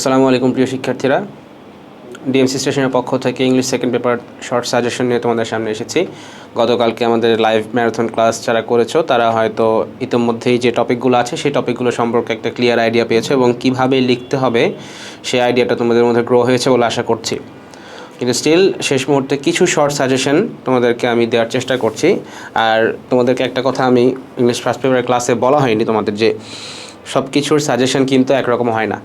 আসসালামু আলাইকুম প্রিয় শিক্ষার্থীরা। ডিএমসি স্টেশনের পক্ষ থেকে English second paper short suggestion নিয়ে তোমাদের সামনে এসেছি। গতকালকে আমাদের লাইভ ম্যারাথন ক্লাস যারা করেছ, তারা হয়তো ইতিমধ্যেই যে টপিকগুলো আছে, সেই টপিকগুলো সম্পর্কে একটা ক্লিয়ার আইডিয়া পেয়েছ এবং কীভাবে লিখতে হবে, সেই আইডিয়াটা তোমাদের মধ্যে গ্রো হয়েছে বলে আশা করছি। কিন্তু স্টিল শেষ মুহূর্তে কিছু শর্ট সাজেশন তোমাদেরকে আমি দেওয়ার চেষ্টা করছি। আর তোমাদেরকে একটা কথা আমি ইংলিশ ফার্স্ট পেপারের ক্লাসে বলা হয়নি তোমাদের যে সব কিছুর সাজেশন কিন্তু একরকম হয় না।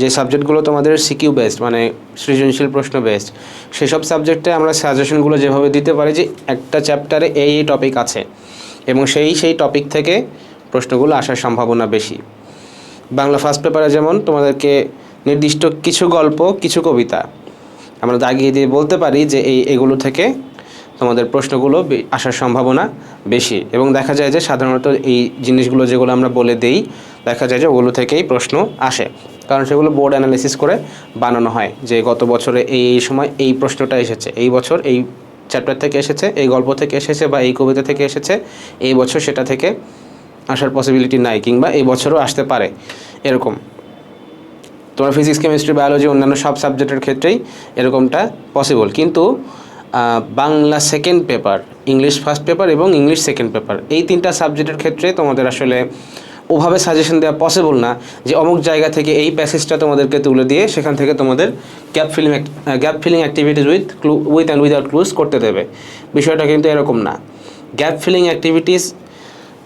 যে সাবজেক্টগুলো তোমাদের সিকিউ বেসড মানে সৃজনশীল প্রশ্ন বেসড সেসব সাবজেক্টে আমরা সাজেশনগুলো যেভাবে দিতে পারি যে একটা চ্যাপ্টারে এই এই টপিক আছে এবং সেই সেই টপিক থেকে প্রশ্নগুলো আসার সম্ভাবনা বেশি। বাংলা ফার্স্ট পেপারে যেমন তোমাদেরকে নির্দিষ্ট কিছু গল্প, কিছু কবিতা আমরা দাগিয়ে দিয়ে বলতে পারি যে এই, এগুলো থেকে তোমাদের প্রশ্নগুলো আসার সম্ভাবনা বেশি এবং দেখা যায় যে সাধারণত এই জিনিসগুলো যেগুলো আমরা বলে দেই, দেখা যায় যে ওগুলো থেকেই প্রশ্ন আসে। কারণ সেগুলো বোর্ড অ্যানালিসিস করে বানানো হয় যে গত বছরে এই এই সময় এই প্রশ্নটা এসেছে, এই বছর এই চ্যাপ্টার থেকে এসেছে, এই গল্প থেকে এসেছে বা এই কবিতা থেকে এসেছে, এই বছর সেটা থেকে আসার পসিবিলিটি নাই কিংবা এই বছরও আসতে পারে, এরকম। তোমার ফিজিক্স কেমিস্ট্রি বায়োলজি অন্যান্য সব সাবজেক্টের ক্ষেত্রেই এরকমটা পসিবল কিন্তু Bangla second paper English first paper এবং ইংলিশ সেকেন্ড পেপার এই তিনটা সাবজেক্টের ক্ষেত্রে তোমাদের আসলে ওভাবে সাজেশন দেওয়া পসিবল না যে অমুক জায়গা থেকে এই প্যাসেজটা তোমাদেরকে তুলে দিয়ে সেখান থেকে তোমাদের gap filling gap filling activities with clue with and without clues করতে দেবে। বিষয়টা কিন্তু এরকম না। গ্যাপ ফিলিং অ্যাক্টিভিটিস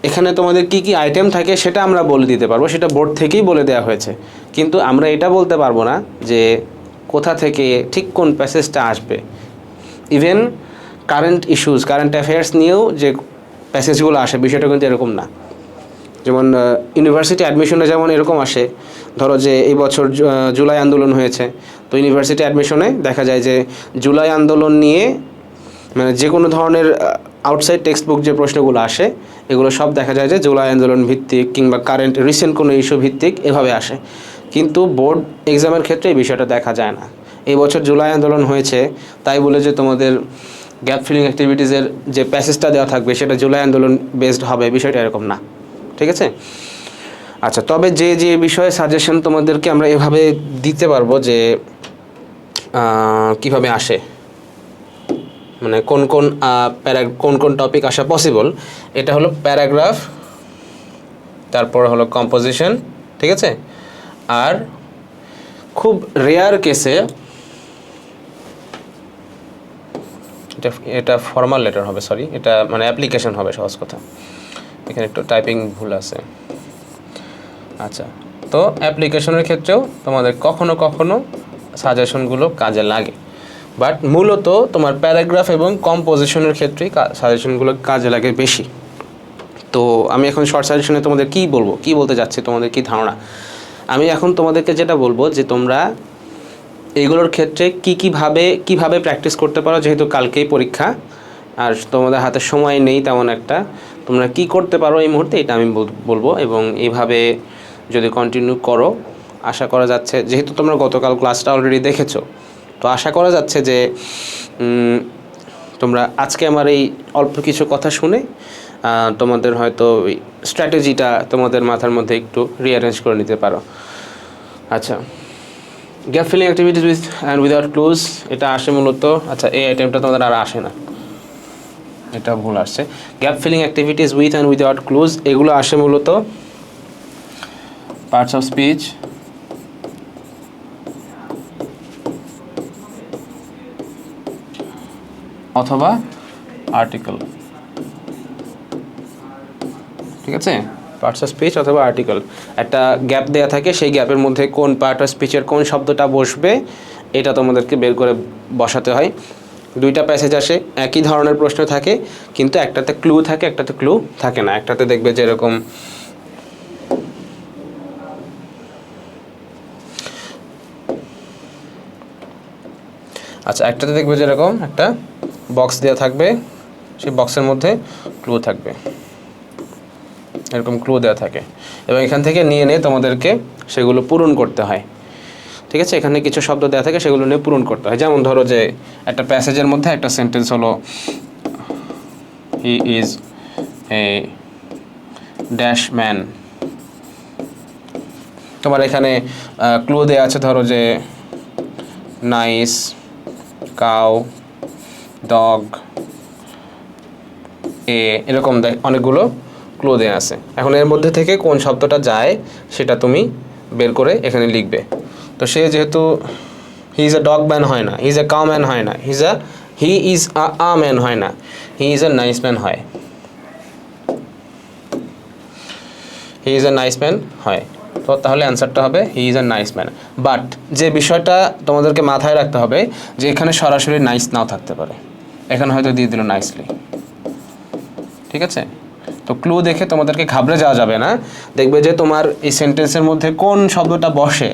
এখানে তোমাদের কি কি আইটেম থাকে সেটা আমরা বলে দিতে পারব, সেটা বোর্ড থেকেই বলে দেওয়া হয়েছে। কিন্তু আমরা এটা বলতে পারব না যে কোথা থেকে ঠিক কোন প্যাসেজটা আসবে। Even current issues current affairs নিয়েও যে প্যাসেজগুলো আসে, বিষয়টা কিন্তু এরকম না। যেমন ইউনিভার্সিটি অ্যাডমিশনে যেমন এরকম আসে, ধরো যে এই বছর জুলাই আন্দোলন হয়েছে, তো ইউনিভার্সিটি অ্যাডমিশনে দেখা যায় যে জুলাই আন্দোলন নিয়ে মানে যে কোনো ধরনের আউটসাইড টেক্সট বুক যে প্রশ্নগুলো আসে, এগুলো সব দেখা যায় যে জুলাই আন্দোলন ভিত্তিক কিংবা কারেন্ট রিসেন্ট কোনো ইস্যু ভিত্তিক এভাবে আসে। কিন্তু বোর্ড এক্সামের ক্ষেত্রে এই বিষয়টা দেখা যায় না। এই বছর জুলাই আন্দোলন হয়েছে, তাই বলে যে তোমাদের গ্যাপ ফিলিং অ্যাক্টিভিটিসের যে প্যাসেজটা দেওয়া থাকবে, সেটা জুলাই আন্দোলন বেসড হবে, বিষয়টা এরকম না। ঠিক আছে? আচ্ছা তবে যে যে বিষয়ে সাজেশন তোমাদেরকে আমরা এভাবে দিতে পারব যে কীভাবে আসে? মানে কোন কোন প্যারা কোন কোন টপিক আসা পসিবল এটা হলো প্যারাগ্রাফ তারপর হলো কম্পোজিশন ঠিক আছে? আর খুব রেয়ার কেসে এটা এটা ফর্মাল লেটার হবে সরি এটা মানে অ্যাপ্লিকেশন হবে, সহজ কথা। এখানে একটু টাইপিং ভুল আছে। আচ্ছা তো অ্যাপ্লিকেশনের ক্ষেত্রেও তোমাদের কখনো কখনো সাজেশনগুলো কাজে লাগে। বাট মূলত তোমার প্যারাগ্রাফ এবং কম্পোজিশনের ক্ষেত্রেই সাজেশনগুলো কাজে লাগে বেশি। তো আমি এখন শর্ট সাজেশনে তোমাদের কি বলব, কি বলতে যাচ্ছি, তোমাদের কি ধারণা? আমি এখন তোমাদেরকে যেটা বলব যে তোমরা এইগুলোর ক্ষেত্রে কি কীভাবে কীভাবে প্র্যাকটিস করতে পারো, যেহেতু কালকেই পরীক্ষা, আর তোমাদের হাতে সময় নেই তেমন একটা, তোমরা কি করতে পারো এই মুহূর্তে এটা আমি বলব এবং এইভাবে যদি কন্টিনিউ করো, আশা করা যাচ্ছে, যেহেতু তোমরা গতকাল ক্লাসটা অলরেডি দেখেছ, তো আশা করা যাচ্ছে যে তোমরা আজকে আমার এই অল্প কিছু কথা শুনে তোমাদের হয়তো ওই স্ট্র্যাটেজিটা তোমাদের মাথার মধ্যে একটু রিঅ্যারেঞ্জ করে নিতে পারো। আচ্ছা gap filling activities with and without clues এটা আসে মূলত আচ্ছা এই আইটেমটা তোমাদের আর আসে না। এটা ভুল আসছে। Gap filling activities with and without clues এগুলো আসে মূলত পার্টস অফ স্পিচ অথবা আর্টিকেল ঠিক আছে? পার্টস অফ স্পিচ অথবা আর্টিকেল একটা গ্যাপ দেওয়া থাকে, সেই গ্যাপের মধ্যে কোন পার্ট অফ স্পিচের কোন শব্দটা বসবে, এটা তোমাদেরকে বের করে বসাতে হয়। দুইটা প্যাসেজ আসে, একই ধরনের প্রশ্ন থাকে, কিন্তু একটাতে ক্লু থাকে, একটাতে ক্লু থাকে না। একটাতে দেখবে যে আচ্ছা একটাতে দেখবে যে এরকম একটা বক্স দেওয়া থাকবে, সেই বক্সের মধ্যে ক্লু থাকবে। এরকম ক্লু দেওয়া থাকে। এবং এখান থেকে নিয়ে নিয়ে তোমাদেরকে সেগুলো পূরণ করতে হয়। ঠিক আছে? এখানে কিছু শব্দ দেওয়া থাকে, সেগুলো নিয়ে পূরণ করতে হয়। যেমন ধরো যে, একটা প্যাসেজের মধ্যে একটা সেন্টেন্স হলো he is a dash man তোমার এখানে ক্লু দেওয়া আছে ধরো যে নাইস কাউ ডগ এ এরকম অনেকগুলো ক্লু দেওয়া আছে। এখন এর মধ্যে থেকে কোন শব্দটা যায়, সেটা তুমি বের করে এখানে লিখবে। তো সে যেহেতু he is a dog man হয় না he is a cow man হয় না he is a he is a a man হয় না he is a nice man হয়। He is a nice man হয়। তো তাহলে অ্যান্সারটা হবে he is a nice man but যে বিষয়টা তোমাদেরকে মাথায় রাখতে হবে, যে এখানে সরাসরি নাইস নাও থাকতে পারে। এখানে হয়তো দিয়ে দিল নাইসলি ঠিক আছে? তো ক্লু দেখে তোমাদেরকে ঘাবড়ে যাওয়া যাবে না। দেখবে যে তোমার এই সেন্টেন্সের মধ্যে কোন শব্দটা বসে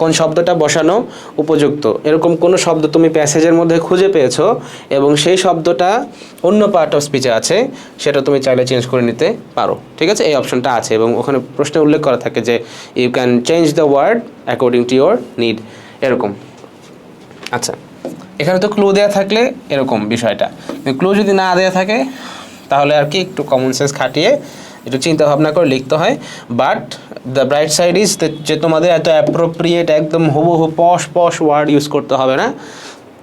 কোন শব্দটা বসানো উপযুক্ত। এরকম কোনো শব্দ তুমি প্যাসেজের মধ্যে খুঁজে পেয়েছ এবং সেই শব্দটা অন্য পার্ট অফ স্পিচে আছে, সেটা তুমি চাইলে চেঞ্জ করে নিতে পারো। ঠিক আছে? এই অপশনটা আছে এবং ওখানে প্রশ্নে উল্লেখ করা থাকে যে you can change the word according to your need এরকম। আচ্ছা এখানে তো ক্লু দেওয়া থাকলে এরকম বিষয়টা। ক্লু যদি না দেওয়া থাকে, তাহলে আর কি একটু কমন সেন্স খাটিয়ে একটু চিন্তা ভাবনা করে লিখতে হয়। But the bright side is যে তোমাদের এত অ্যাপ্রোপ্রিয়েট একদম হুবহু পশ পশ ওয়ার্ড ইউজ করতে হবে না।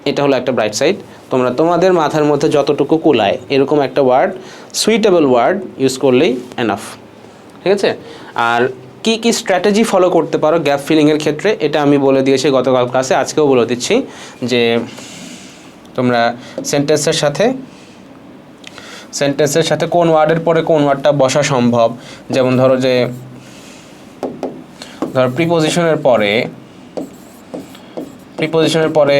এটা হলো একটা ব্রাইট সাইড তোমরা তোমাদের মাথার মধ্যে যতটুকু কুলায়, এরকম একটা ওয়ার্ড সুইটেবল ওয়ার্ড ইউজ করলেই এনাফ ঠিক আছে? আর কি কি স্ট্র্যাটেজি ফলো করতে পারো গ্যাপ ফিলিংয়ের ক্ষেত্রে, এটা আমি বলে দিয়েছি গতকাল ক্লাসে আজকেও বলে দিচ্ছি যে তোমরা সেন্টেন্সের সাথে সেন্টেন্সের সাথে কোন ওয়ার্ডের পরে কোন ওয়ার্ডটা বসা সম্ভব? যেমন ধরো যে, ধরো প্রিপোজিশনের পরে প্রিপোজিশনের পরে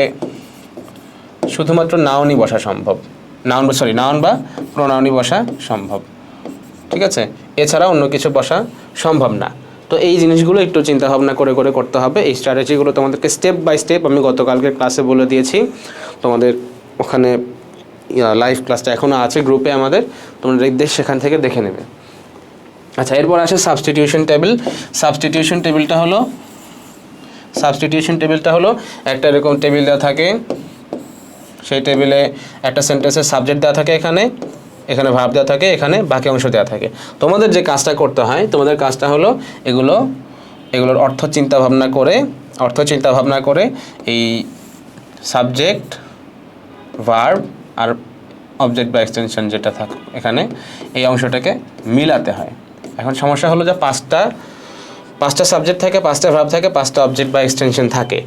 শুধুমাত্র নাউনই বসা সম্ভব। নাউন সরি নাউন বা প্রোনাউনই বসা সম্ভব। ঠিক আছে? এছাড়া অন্য কিছু বসা সম্ভব না। তো এই জিনিসগুলো একটু চিন্তা ভাবনা করে করে করতে হবে। এই স্ট্র্যাটেজিগুলো তোমাদেরকে স্টেপ বাই স্টেপ আমি গতকালকে ক্লাসে বলে দিয়েছি। তোমাদের ওখানে লাইভ ক্লাসটা এখনও আছে গ্রুপে আমাদের, তোমরা সেখান থেকে দেখে নেবে। আচ্ছা এরপর আসে সাবস্টিটিউশন টেবিল সাবস্টিটিউশন টেবিলটা হলো সাবস্টিটিউশন টেবিলটা হলো একটা এরকম টেবিল দেওয়া থাকে। সেই টেবিলে একটা সেন্টেন্সের সাবজেক্ট দেওয়া থাকে এখানে এখানে ভাব দেওয়া থাকে, এখানে বাকি অংশ দেওয়া থাকে। তোমাদের যে কাজটা করতে হয়, তোমাদের কাজটা হলো এগুলো, এগুলোর অর্থ চিন্তা ভাবনা করে, অর্থ চিন্তা ভাবনা করে এই সাবজেক্ট ভার্ব আর অবজেক্ট বা এক্সটেনশন যেটা থাক এখানে, এই অংশটাকে মিলাতে হয়। এখন সমস্যা হলো যে পাঁচটা পাঁচটা সাবজেক্ট থাকে, পাঁচটা ভাব থাকে, পাঁচটা অবজেক্ট বা এক্সটেনশন থাকে।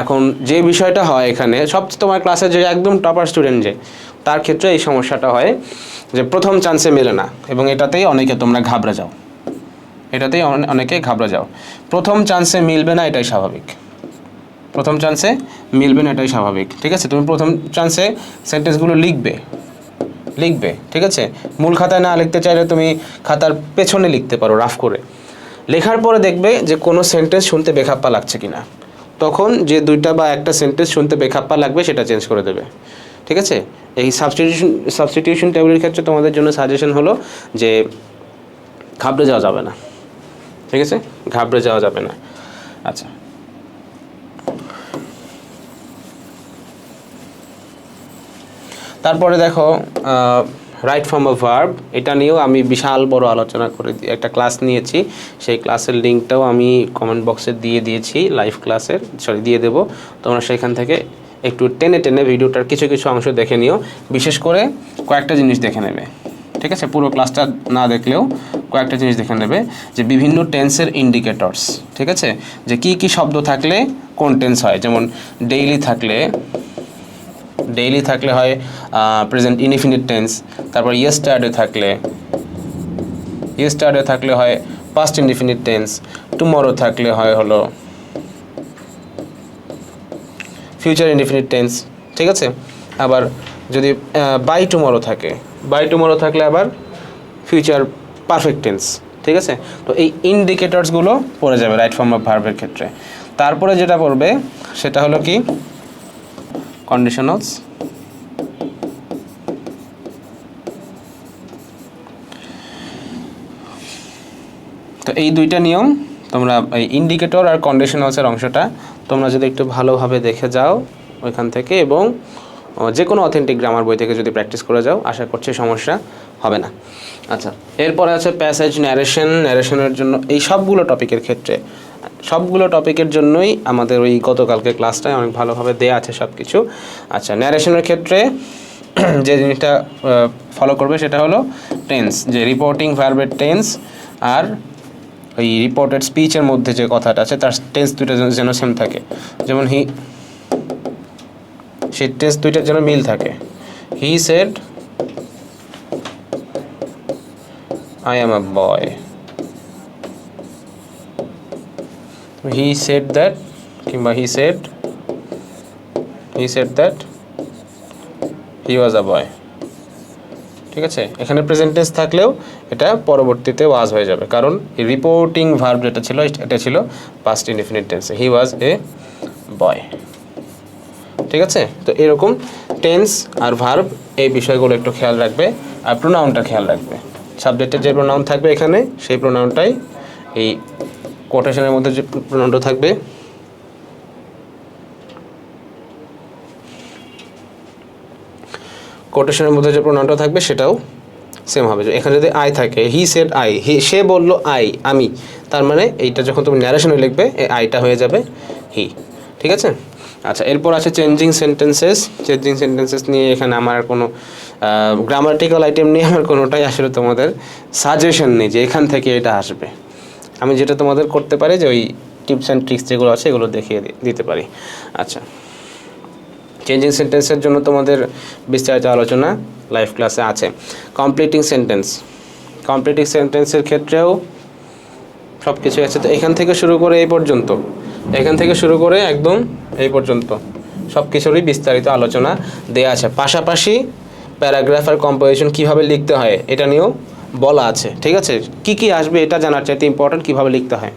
এখন যে বিষয়টা হয় এখানে, সব তোমার ক্লাসে যে একদম টপার স্টুডেন্ট যে, তার ক্ষেত্রে এই সমস্যাটা হয় যে প্রথম চান্সে মেলে না, এবং এটাতেই অনেকে তোমরা ঘাবড়ে যাও। এটাতেই অনেকে ঘাবড়ে যাও। প্রথম চান্সে মিলবে না, এটাই স্বাভাবিক। প্রথম চান্সে মিলবে না এটাই স্বাভাবিক, ঠিক আছে? তুমি প্রথম চান্সে সেন্টেন্সগুলো লিখবে লিখবে, ঠিক আছে? মূল খাতায় না লিখতে চাইলে তুমি খাতার পেছনে লিখতে পারো রাফ করে। লেখার পরে দেখবে যে কোনো সেন্টেন্স শুনতে বেখাপ্পা লাগছে কিনা। তখন যে দুইটা বা একটা সেন্টেন্স শুনতে বেখাপ্পা লাগবে, সেটা চেঞ্জ করে দেবে, ঠিক আছে? এই সাবস্টিটিউশন সাবস্টিটিউশন টেবিলের ক্ষেত্রে তোমাদের জন্য সাজেশন হলো যে ঘাবড়ে যাওয়া যাবে না, ঠিক আছে? ঘাবড়ে যাওয়া যাবে না। আচ্ছা। তারপরে দেখো রাইট ফর্ম অফ ভার্ব এটা নিয়েও আমি বিশাল বড় আলোচনা করে একটা ক্লাস নিয়েছি। সেই ক্লাসের লিঙ্কটাও আমি কমেন্ট বক্সে দিয়ে দিয়েছি লাইভ ক্লাসের সরি দিয়ে দেবো। তোমরা সেখান থেকে একটু টেনে টেনে ভিডিওটার কিছু কিছু অংশ দেখে নিও। বিশেষ করে কয়েকটা জিনিস দেখে নেবে। ঠিক আছে? পুরো ক্লাসটা না দেখলেও কয়েকটা জিনিস দেখে নেবে। যে বিভিন্ন টেন্সের ইন্ডিকেটরস ঠিক আছে? যে কি কি শব্দ থাকলে কোন টেন্স হয়? যেমন ডেইলি থাকলে ডেইলি থাকলে হয় প্রেজেন্ট ইনডিফিনিট টেন্স তারপর ইয়েস্টারডে থাকলে ইয়েস্টারডে থাকলে হয় পাস্ট ইনডিফিনিট টেন্স টুমরো থাকলে হয় হলো ফিউচার ইনডিফিনিট টেন্স ঠিক আছে? আবার যদি বাই টুমরো থাকে বাই টুমরো থাকলে আবার ফিউচার পারফেক্ট টেন্স ঠিক আছে? তো এই ইন্ডিকেটরসগুলো পড়ে যাবে রাইট ফর্ম অফ ভার্বের ক্ষেত্রে। তারপরে যেটা পড়বে, সেটা হলো কি? Conditionals. তো এই দুইটা নিয়ম তোমরা এই ইন্ডিকেটর আর কন্ডিশনালসের অংশটা তোমরা যদি একটু ভালোভাবে দেখে যাও ওইখান থেকে এবং যে কোনো অথেন্টিক গ্রামার বই থেকে যদি প্র্যাকটিস করে যাও, আশা করছি সমস্যা হবে না। আচ্ছা এরপরে আছে প্যাসেজ ন্যারেশন ন্যারেশনের জন্য এই সবগুলো টপিকের ক্ষেত্রে সবগুলো টপিকের জন্যই আমাদের ওই গতকালকে ক্লাসটায় অনেক ভালোভাবে দেয়া আছে সব কিছু আচ্ছা ন্যারেশনের ক্ষেত্রে যে জিনিসটা ফলো করবে সেটা হলো টেন্স যে রিপোর্টিং ভার্বের টেন্স আর ওই রিপোর্টেড স্পিচের মধ্যে যে কথাটা আছে, তার টেন্স দুইটা যেন- সেম থাকে। যেমন হি সেই টেন্স দুইটার যেন মিল থাকে। He said I am a boy he said that কিংবা he said he said that he was a boy ঠিক আছে? এখানে প্রেজেন্ট টেন্স থাকলেও এটা পরবর্তীতে ওয়াজ হয়ে যাবে। কারণ রিপোর্টিং ভার্ব যেটা ছিল, এটা ছিল পাস্ট ইনডিফিনিট টেন্সে হি ওয়াজ এ বয় ঠিক আছে? তো এরকম টেন্স আর ভার্ব এই বিষয়গুলো একটু খেয়াল রাখবে আর প্রোনাউনটা খেয়াল রাখবে। সাবজেক্টের যে প্রোনাউন থাকবে এখানে, সেই প্রোনাউনটাই এই কোটেশনের মধ্যে যে প্রোনাউনটা থাকবে। কোটেশনের মধ্যে যে প্রোনাউনটা থাকবে সেটাও সেম হবে। এখানে যদি আই থাকে হি সেড আই হি সে বলল আই আমি, তার মানে এইটা যখন তুমি ন্যারেশনে লিখবে, এই আইটা হয়ে যাবে হি ঠিক আছে? আচ্ছা এরপর আছে চেঞ্জিং সেন্টেন্সেস চেঞ্জিং সেন্টেন্সেস নিয়ে এখানে আমার কোনো গ্রামাটিক্যাল আইটেম নিয়ে আমার কোনোটাই আসলে তোমাদের সাজেশন নেই যে এখান থেকে এটা আসবে। আমি যেটা তোমাদের করতে পারি যে ওই টিপস অ্যান্ড ট্রিক্স যেগুলো আছে এগুলো দেখিয়ে দিতে পারি। আচ্ছা। চেঞ্জিং সেন্টেন্সের জন্য তোমাদের বিস্তারিত আলোচনা লাইভ ক্লাসে আছে। কমপ্লিটিং সেন্টেন্স কমপ্লিটিং সেন্টেন্সের ক্ষেত্রেও সব কিছু আছে। তো এখান থেকে শুরু করে এই পর্যন্ত। এখান থেকে শুরু করে একদম এই পর্যন্ত। সব কিছুরই বিস্তারিত আলোচনা দেয়া আছে। পাশাপাশি প্যারাগ্রাফ আর কম্পোজিশন কীভাবে লিখতে হয়, এটা নিয়েও বলা আছে, ঠিক আছে? কি কি আসবে এটা জানার চাইতে ইম্পর্ট্যান্ট কীভাবে লিখতে হয়,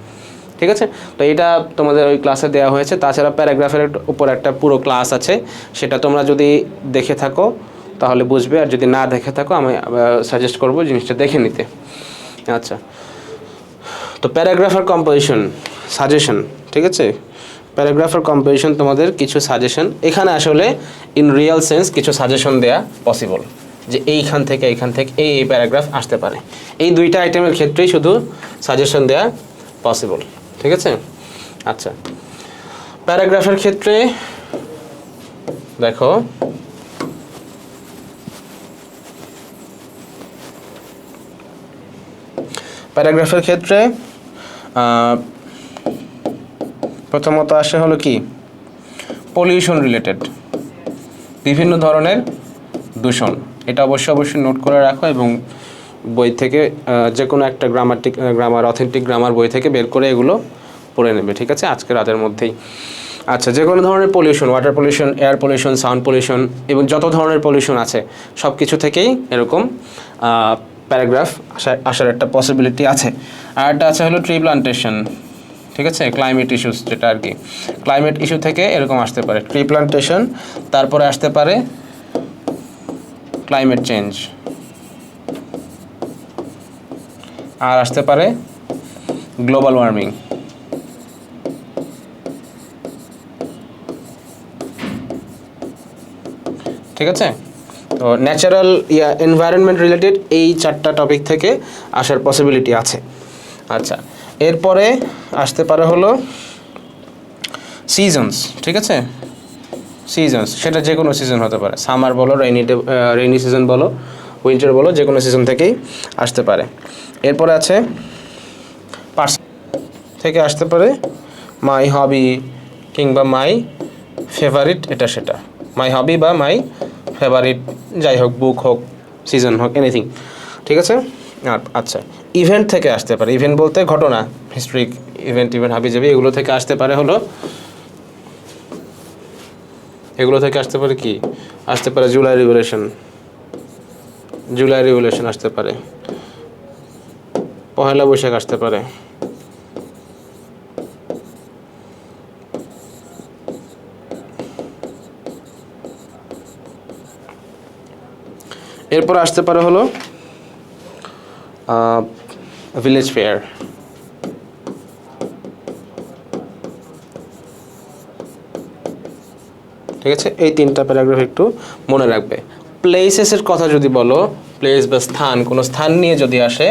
ঠিক আছে? তো এটা তোমাদের ওই ক্লাসে দেওয়া হয়েছে। তাছাড়া প্যারাগ্রাফের উপর একটা পুরো ক্লাস আছে, সেটা তোমরা যদি দেখে থাকো, তাহলে বুঝবে। আর যদি না দেখে থাকো, আমি সাজেস্ট করব জিনিসটা দেখে নিতে। আচ্ছা। তো প্যারাগ্রাফার কম্পোজিশন সাজেশন ঠিক আছে? প্যারাগ্রাফার কম্পোজিশন তোমাদের কিছু সাজেশন এখানে আসলে ইন রিয়েল সেন্স কিছু সাজেশন দেয়া পসিবল যে এইখান থেকে এইখান থেকে এই এই প্যারাগ্রাফ আসতে পারে। এই দুইটা আইটেমের ক্ষেত্রেই শুধু সাজেশন দেয়া পসিবল ঠিক আছে? আচ্ছা। প্যারাগ্রাফের ক্ষেত্রে, দেখো, প্যারাগ্রাফের ক্ষেত্রে প্রথমত আসে হলো কি? পলিউশন রিলেটেড বিভিন্ন ধরনের দূষণ। এটা অবশ্যই অবশ্যই নোট করে রাখো এবং বই থেকে যে কোনো একটা গ্রামাটিক গ্রামার অথেন্টিক গ্রামার বই থেকে বের করে এগুলো পড়ে নেবে, ঠিক আছে? আজকে রাতের মধ্যেই। আচ্ছা যে কোনো ধরনের pollution water pollution air pollution sound pollution এবং যত ধরনের পলিউশন আছে সব কিছু থেকেই এরকম প্যারাগ্রাফ আসার আসার একটা পসিবিলিটি আছে। আর একটা আছে হলো ট্রি প্লান্টেশন ঠিক আছে? ক্লাইমেট ইস্যুস যেটা আর কি। ক্লাইমেট ইস্যু থেকে এরকম আসতে পারে। ট্রি প্লান্টেশন তারপরে আসতে পারে ক্লাইমেট চেঞ্জ আর আসতে পারে গ্লোবাল ওয়ার্মিং ঠিক আছে? তো ন্যাচারাল ইয়া এনভায়রনমেন্ট রিলেটেড এই চারটা টপিক থেকে আসার পসিবিলিটি আছে। আচ্ছা এরপরে আসতে পারে হলো সিজনস ঠিক আছে? সিজনস সেটা যে কোনো সিজন হতে পারে। সামার বলো রেইনি রেইনি সিজন বলো উইন্টার বলো যে কোনো সিজন থেকেই আসতে পারে। এরপরে আছে পার্স থেকে আসতে পারে মাই হবি কিংবা মাই ফেভারিট এটা সেটা। মাই হবি বা মাই ফেভারিট যাই হোক বুক হোক সিজন হোক এনিথিং ঠিক আছে? আর আচ্ছা ইভেন্ট থেকে আসতে পারে। ইভেন্ট বলতে ঘটনা হিস্ট্রিক ইভেন্ট ইভেন্ট হাবি যাবি এগুলো থেকে আসতে পারে হলো এগুলো থেকে আসতে পারে কি? আসতে পারে জুলাই রেগুলেশন জুলাই রেগুলেশন আসতে পারে। পহেলা বৈশাখ আসতে পারে। এরপর আসতে পারে হলো ভিলেজ ফেয়ার ঠিক আছে? এই তিনটা প্যারাগ্রাফ একটু মনে রাখবে। প্লেসেসের কথা যদি বলো প্লেস বা স্থান, কোনো স্থান নিয়ে যদি আসে,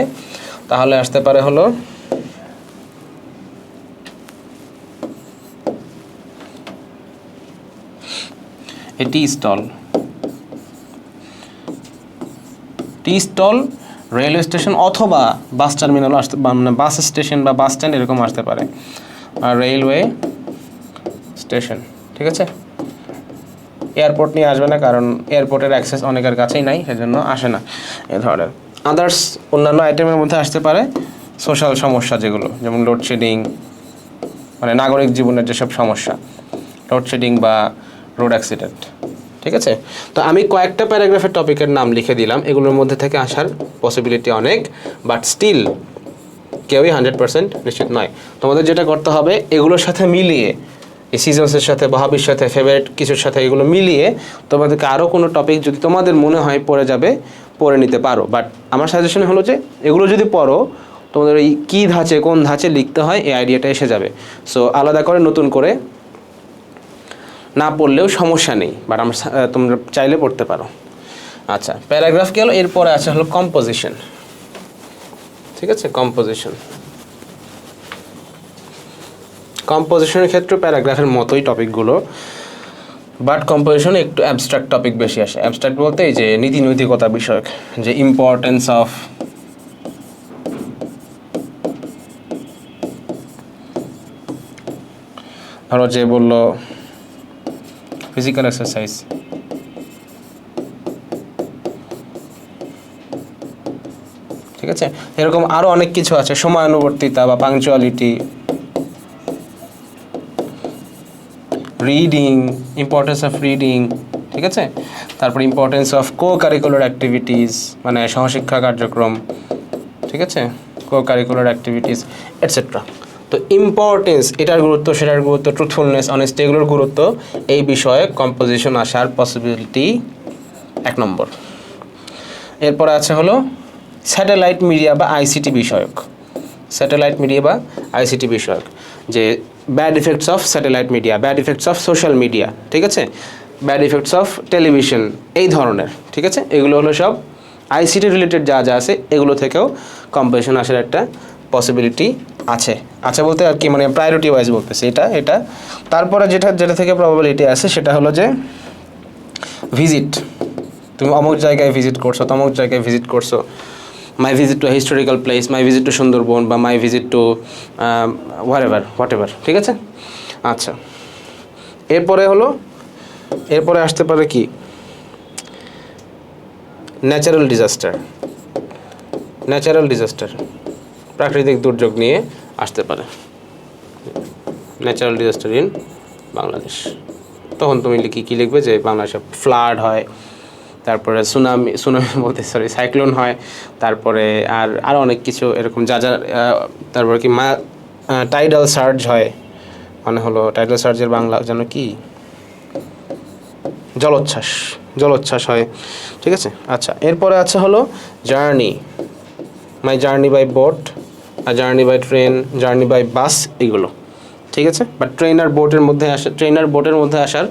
তাহলে আসতে পারে হলো tea stall. Tea stall railway station অথবা বাস টার্মিনাল আসতে মানে বাস স্টেশন বা বাস স্ট্যান্ড এরকম আসতে পারে। আর রেলওয়ে স্টেশন ঠিক আছে? এয়ারপোর্ট নিয়ে আসবে না, কারণ এয়ারপোর্টের অ্যাক্সেস অনেকের কাছেই নাই, সেজন্য আসে না এ ধরনের। আদার্স অন্যান্য আইটেমের মধ্যে আসতে পারে সোশ্যাল সমস্যা যেগুলো, যেমন লোডশেডিং মানে নাগরিক জীবনের যেসব সমস্যা লোডশেডিং বা রোড অ্যাক্সিডেন্ট ঠিক আছে? তো আমি কয়েকটা প্যারাগ্রাফের টপিকের নাম লিখে দিলাম, এগুলোর মধ্যে থেকে আসার পসিবিলিটি অনেক বাট স্টিল কেউই হান্ড্রেড পার্সেন্ট নিশ্চিত নয়। তোমাদের যেটা করতে হবে, এগুলোর সাথে মিলিয়ে সিজনসের সাথে বা হবির সাথে ফেভারিট কিছুর সাথে এগুলো মিলিয়ে তোমাদেরকে আরও কোনো টপিক যদি তোমাদের মনে হয় পড়ে যাবে, পড়ে নিতে পারো। বাট আমার সাজেশন হলো যে, এগুলো যদি পড়ো, তোমাদের এই কী ধাঁচে, কোন ধাঁচে লিখতে হয়, এই আইডিয়াটা এসে যাবে। সো আলাদা করে নতুন করে না পড়লেও সমস্যা নেই বাট আমরা তোমরা চাইলে পড়তে পারো। আচ্ছা প্যারাগ্রাফ গেল এরপরে আছে হলো কম্পোজিশন ঠিক আছে? কম্পোজিশন কম্পোজিশনের ক্ষেত্রে প্যারাগ্রাফের মতোই টপিকগুলো বাট কম্পোজিশনে একটু অ্যাবস্ট্রাক্ট টপিক বেশি আসে। অ্যাবস্ট্রাক্ট বলতে এই যে নীতি নৈতিকতা বিষয়ক, যে ইম্পর্টেন্স অফ ধরো যে বলল ফিজিক্যাল এক্সারসাইজ ঠিক আছে? এরকম আরও অনেক কিছু আছে, সময়ানুবর্তিতা বা punctuality reading importance of reading ঠিক আছে? তারপর importance of co curricular activities মানে সহশিক্ষা কার্যক্রম, ঠিক আছে? কো কারিকুলার অ্যাক্টিভিটিস এটসেট্রা তো ইম্পর্টেন্স এটার গুরুত্ব, সেটার গুরুত্ব ট্রুথফুলনেস অনেস্টি এগুলোর গুরুত্ব, এই বিষয়ে কম্পোজিশন আসার পসিবিলিটি এক নম্বর। এরপর আছে হলো স্যাটেলাইট মিডিয়া বা আইসিটি বিষয়ক। স্যাটেলাইট মিডিয়া বা আইসিটি বিষয়ক। যে bad effects of satellite media bad effects of social media ঠিক আছে? ব্যাড ইফেক্টস অফ টেলিভিশন এই ধরনের, ঠিক আছে? এগুলো হলো সব আইসিটি রিলেটেড যা যা আছে, এগুলো থেকেও কম্পিটিশন আসার একটা পসিবিলিটি আছে। আছে বলতে আর কি মানে প্রায়োরিটি ওয়াইজ বলতেছি, এটা এটা। তারপরে যেটা যেটা থেকে প্রবাবিলিটি আছে সেটা হলো যে ভিজিট তুমি অমুক জায়গায় ভিজিট করছ, তমুক জায়গায় ভিজিট করছ my visit to historical place my visit to Sundarban বা my visit to whatever whatever ঠিক আছে? আচ্ছা। এরপরে হলো, এরপরে আসতে পারে কি? ন্যাচারাল ডিজাস্টার ন্যাচারাল ডিজাস্টার প্রাকৃতিক দুর্যোগ নিয়ে আসতে পারে। ন্যাচারাল ডিজাস্টার ইন বাংলাদেশ তখন তুমি লিখি কী লিখবে যে বাংলাদেশে ফ্লাড হয় তারপরে সুনামি সুনামি বলতে সরি সাইক্লোন হয়। তারপরে আর আরও অনেক কিছু এরকম যা যা তারপরে কি মা টাইডাল সার্জ হয়। মানে হলো টাইডাল সার্জের বাংলা যেন কি? জলোচ্ছ্বাস জলোচ্ছ্বাস হয়। ঠিক আছে? আচ্ছা এরপরে আছে হলো journey my journey by boat journey by train journey by bus এগুলো। ঠিক আছে? বাট ট্রেন আর বোটের মধ্যে আসা ট্রেন আর বোটের মধ্যে আসার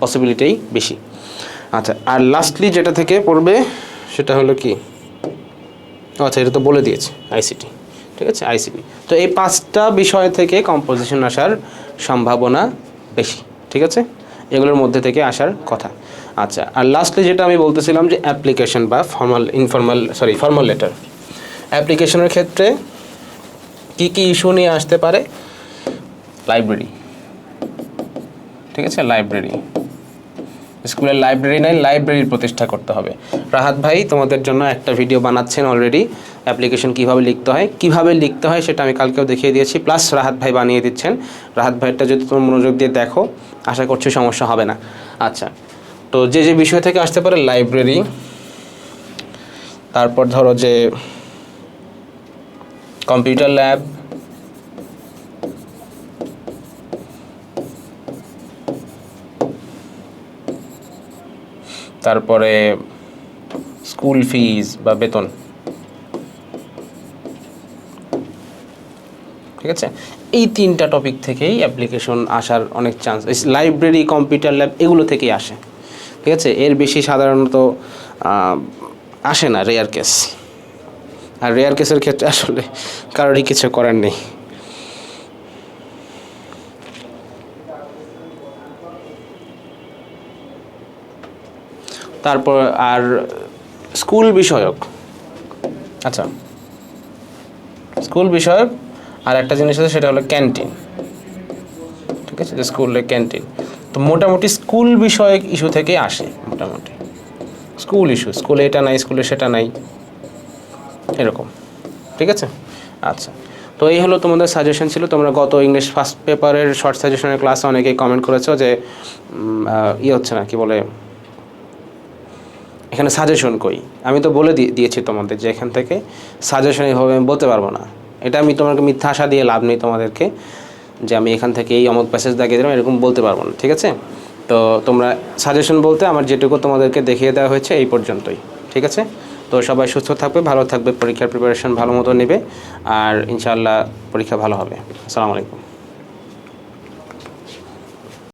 পসিবিলিটিই বেশি। আচ্ছা আর লাস্টলি যেটা থেকে পড়বে সেটা হলো কি? আচ্ছা এটা তো বলে দিয়েছে আইসিটি ঠিক আছে? আইসিটি তো এই পাঁচটা বিষয় থেকে কম্পোজিশন আসার সম্ভাবনা বেশি, ঠিক আছে? এগুলোর মধ্যে থেকে আসার কথা। আচ্ছা আর লাস্টলি যেটা আমি বলতেছিলাম যে অ্যাপ্লিকেশন বা formal informal sorry formal letter অ্যাপ্লিকেশনের ক্ষেত্রে কী কী ইস্যু নিয়ে আসতে পারে? লাইব্রেরি ঠিক আছে? লাইব্রেরি স্কুলের লাইব্রেরি নাই লাইব্রেরির প্রতিষ্ঠা করতে হবে। রাহাত ভাই, তোমাদের জন্য একটা ভিডিও বানাচ্ছেন অলরেডি অ্যাপ্লিকেশন কীভাবে লিখতে হয়, কীভাবে লিখতে হয় সেটা আমি কালকেও দেখিয়ে দিয়েছি প্লাস রাহাত ভাই বানিয়ে দিচ্ছেন। রাহাত ভাইটা যদি তোমার মনোযোগ দিয়ে দেখো, আশা করছি সমস্যা হবে না। আচ্ছা তো যে যে বিষয় থেকে আসতে পারে লাইব্রেরি তারপর ধরো যে কম্পিউটার ল্যাব তারপরে স্কুল ফিজ বা বেতন। ঠিক আছে? এই তিনটা টপিক থেকেই অ্যাপ্লিকেশন আসার অনেক চান্স লাইব্রেরি কম্পিউটার ল্যাব এগুলো থেকেই আসে। ঠিক আছে? এর বেশি সাধারণত আসে না রেয়ার কেস আর রেয়ার কেসের ক্ষেত্রে আসলে কারোরই কিছু করার নেই। তারপর আর স্কুল বিষয়ক। আচ্ছা। স্কুল বিষয়ক আর একটা জিনিস আছে, সেটা হলো ক্যান্টিন। ঠিক আছে? যে স্কুলে ক্যান্টিন। তো মোটামুটি স্কুল বিষয়ক ইস্যু থেকে আসে, মোটামুটি। স্কুল ইস্যু, স্কুলে এটা নাই, স্কুলে সেটা নাই। এরকম। ঠিক আছে? আচ্ছা। তো এই হলো তোমাদের সাজেশন ছিল। তোমরা গত ইংলিশ ফার্স্ট পেপারের শর্ট সাজেশনের ক্লাসে অনেকেই কমেন্ট করেছ যে ইয়ে হচ্ছে না, কি বলে এখানে সাজেশন কই? আমি তো বলে দিয়ে- দিয়েছি তোমাদের যে এখান থেকে সাজেশন এইভাবে আমি বলতে পারব না। এটা আমি তোমাকে মিথ্যা আশা দিয়ে লাভ নেই তোমাদেরকে যে আমি এখান থেকে এই অমুক প্যাসেজ দাগিয়ে দিলাম, এরকম বলতে পারব না, ঠিক আছে? তো তোমরা সাজেশন বলতে আমার যেটুকু তোমাদেরকে দেখিয়ে দেওয়া হয়েছে এই পর্যন্তই, ঠিক আছে? তো সবাই সুস্থ থাকবে, ভালো থাকবে, পরীক্ষার প্রিপারেশন ভালো মতো নেবে, আর ইনশাআল্লাহ পরীক্ষা ভালো হবে। আসসালামু আলাইকুম।